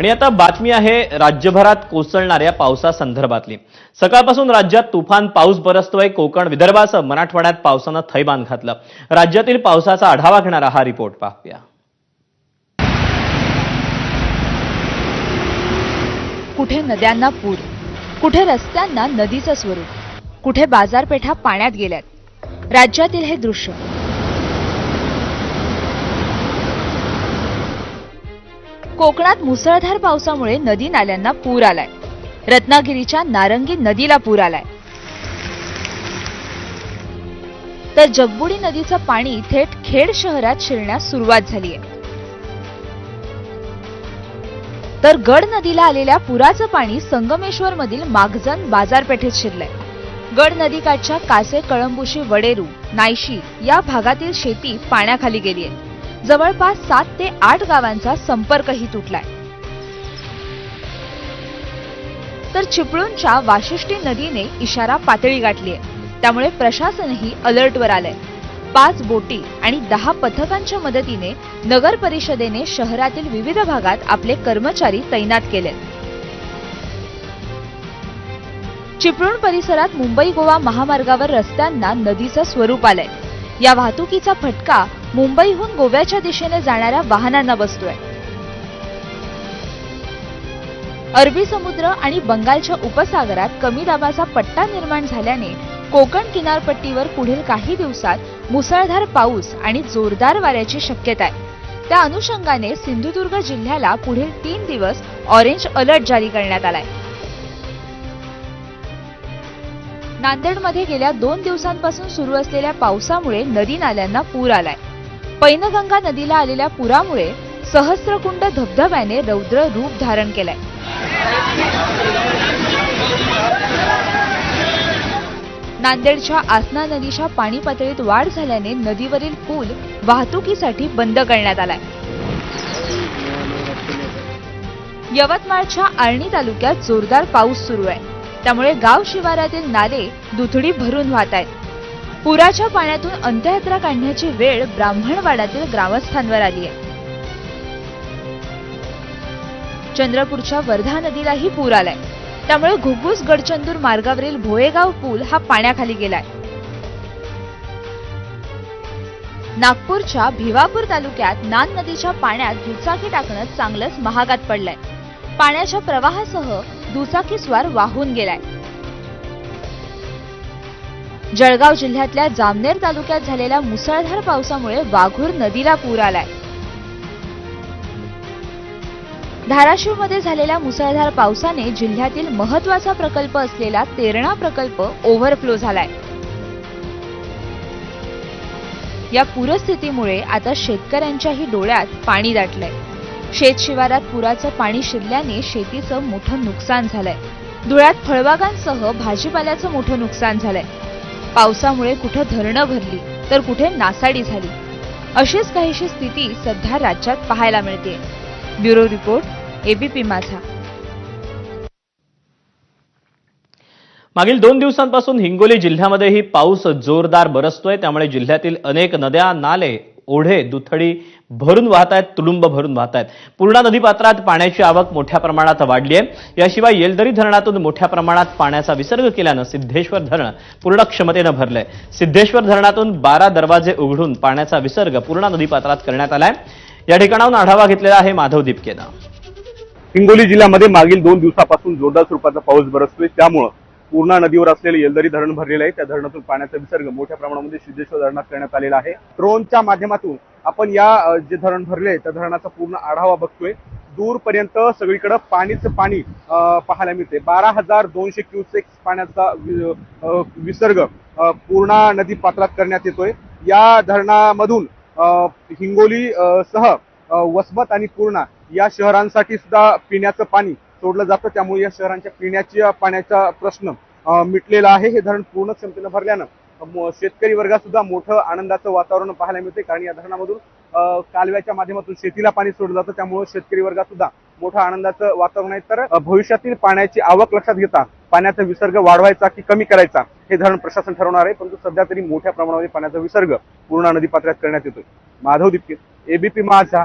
आणि आता बातमी आहे राज्यभरात कोसळणाऱ्या पावसासंदर्भातली. सकाळपासून राज्यात तुफान पाऊस बरसतोय कोकण विदर्भासह मराठवाड्यात पावसानं थैबान घातलं. राज्यातील पावसाचा आढावा घेणारा हा रिपोर्ट पाहूया. कुठे नद्यांना पूर? कुठे रस्त्यांना नदीचं स्वरूप? कुठे बाजारपेठा पाण्यात गेल्यात? राज्यातील हे दृश्य कोकणात मुसळधार पावसामुळे नदी नाल्यांना पूर आलाय. रत्नागिरीच्या नारंगी नदीला पूर आलाय. तर जगबुडी नदीचं पाणी थेट खेड शहरात शिरण्यास सुरुवात झालीय. तर गड नदीला आलेल्या पुराचं पाणी संगमेश्वर मधील मागजन बाजारपेठेत शिरलंय. गड नदीकाठच्या कासे कळंबुशी वडेरू नायशी या भागातील शेती पाण्याखाली गेली आहे जवळपास सात ते आठ गावांचा संपर्कही तुटलाय. तर चिपळूणच्या वाशिष्ठी नदीने इशारा पातळी गाठली आहे त्यामुळे प्रशासनही अलर्टवर आलंय. पाच बोटी आणि दहा पथकांच्या मदतीने नगर परिषदेने शहरातील विविध भागात आपले कर्मचारी तैनात केले चिपळूण परिसरात मुंबई गोवा महामार्गावर रस्त्यांना नदीचं स्वरूप आलंय. या वाहतुकीचा फटका मुंबईहून गोव्याच्या दिशेने जाणाऱ्या वाहनांना बसतोय. अरबी समुद्र आणि बंगालच्या उपसागरात कमी दाबाचा पट्टा निर्माण झाल्याने कोकण किनारपट्टीवर पुढील काही दिवसात मुसळधार पाऊस आणि जोरदार वाऱ्याची शक्यता आहे. त्या अनुषंगाने सिंधुदुर्ग जिल्ह्याला पुढील तीन दिवस ऑरेंज अलर्ट जारी करण्यात आलाय. नांदेडमध्ये गेल्या दोन दिवसांपासून सुरू असलेल्या पावसामुळे नदी नाल्यांना पूर आलाय. पैनगंगा नदीला आलेल्या पुरामुळे सहस्रकुंड धबधब्याने रौद्र रूप धारण केलंय. नांदेडच्या आसना नदीच्या पाणी पातळीत वाढ झाल्याने नदीवरील पूल वाहतुकीसाठी बंद करण्यात आलाय. यवतमाळच्या आर्णी तालुक्यात जोरदार पाऊस सुरू आहे. त्यामुळे गाव शिवारातील नाले दुथडी भरून वाहत आहेत. पुराच्या पाण्यातून अंत्ययात्रा काढण्याची वेळ ब्राह्मणवाडातील ग्रामस्थांवर आली आहे. चंद्रपूरच्या वर्धा नदीलाही पूर आलाय. त्यामुळे घुग्गुस गडचंदूर मार्गावरील भोयेगाव पूल हा पाण्याखाली गेलाय. नागपूरच्या भिवापूर तालुक्यात नान नदीच्या पाण्यात दुचाकी टाकणं चांगलंच महागात पडलंय. पाण्याच्या प्रवाहासह दुचाकीस्वार वाहून गेलाय. जळगाव जिल्ह्यातल्या जामनेर तालुक्यात झालेल्या मुसळधार पावसामुळे वाघूर नदीला पूर आलाय. धाराशिवमध्ये झालेल्या मुसळधार पावसाने जिल्ह्यातील महत्त्वाचा प्रकल्प असलेला तेरणा प्रकल्प ओव्हरफ्लो झालाय. या पूरस्थितीमुळे आता शेतकऱ्यांच्याही डोळ्यात पाणी दाटलंय. शेत शिवारात पुराचं पाणी शिरल्याने शेतीचं मोठं नुकसान झालंय. धुळ्यात फळबागांसह भाजीपाल्याचं मोठं नुकसान झालंय. पावसामुळे कुठं धरणं भरली तर कुठे नासाडी झाली. अशीच काहीशी स्थिती सध्या राज्यात पाहायला मिळते. ब्युरो रिपोर्ट एबीपी माझा. मागील दोन दिवसांपासून हिंगोली जिल्ह्यामध्येही पाऊस जोरदार बरसतोय त्यामुळे जिल्ह्यातील अनेक नद्या नाले ओढे दुथडी भरून वाहत आहेत तुडुंब भरून वाहत आहेत पूर्णा नदीपात्रात पाण्याची आवक मोठ्या प्रमाणात वाढली आहे. याशिवाय येलदरी धरणातून मोठ्या प्रमाणात पाण्याचा विसर्ग केल्यानं सिद्धेश्वर धरण पूर्ण क्षमतेनं भरलंय. सिद्धेश्वर धरणातून बारा दरवाजे उघडून पाण्याचा विसर्ग पूर्णा नदीपात्रात करण्यात आलाय. या ठिकाणाहून आढावा घेतलेला आहे माधव दिपकेनं. हिंगोली जिल्ह्यामध्ये मागील दोन दिवसापासून जोरदार स्वरूपाचा पाऊस बरसतोय. त्यामुळं पूर्णा नदीवर असलेलं येलदरी धरण भरलेलं आहे. त्या धरणातून पाण्याचा विसर्ग मोठ्या प्रमाणामध्ये सिद्धेश्वर धरणात करण्यात आलेला आहे. ड्रोनच्या माध्यमातून आपण या जे धरण भरले त्या धरणाचा पूर्ण आढावा बघतोय. दूरपर्यंत सगळीकडे पाणीच पाणी पाहायला मिळते बारा हजार दोनशे क्युसेक पाण्याचा विसर्ग पूर्णा नदी पात्रात करण्यात येतोय. या धरणामधून हिंगोली सह वसमत आणि पूर्णा या शहरांसाठी सुद्धा पिण्याचं पाणी सोडलं जातं. त्यामुळे या शहरांच्या पिण्याच्या पाण्याचा प्रश्न मिटलेला आहे. हे धरण पूर्ण क्षमतेनं भरल्यानं शेतकरी वर्गात सुद्धा मोठं आनंदाचं वातावरण पाहायला मिळते कारण या धरणामधून कालव्याच्या माध्यमातून शेतीला पाणी सोडलं जातं. त्यामुळे शेतकरी वर्गात सुद्धा मोठं आनंदाचं वातावरण आहे. तर भविष्यातील पाण्याची आवक लक्षात घेता पाण्याचा विसर्ग वाढवायचा की कमी करायचा हे धरण प्रशासन ठरवणार आहे. परंतु सध्या तरी मोठ्या प्रमाणामध्ये पाण्याचा विसर्ग पूर्णा नदी पात्रात करण्यात येतोय. माधव दिपके एबीपी माझा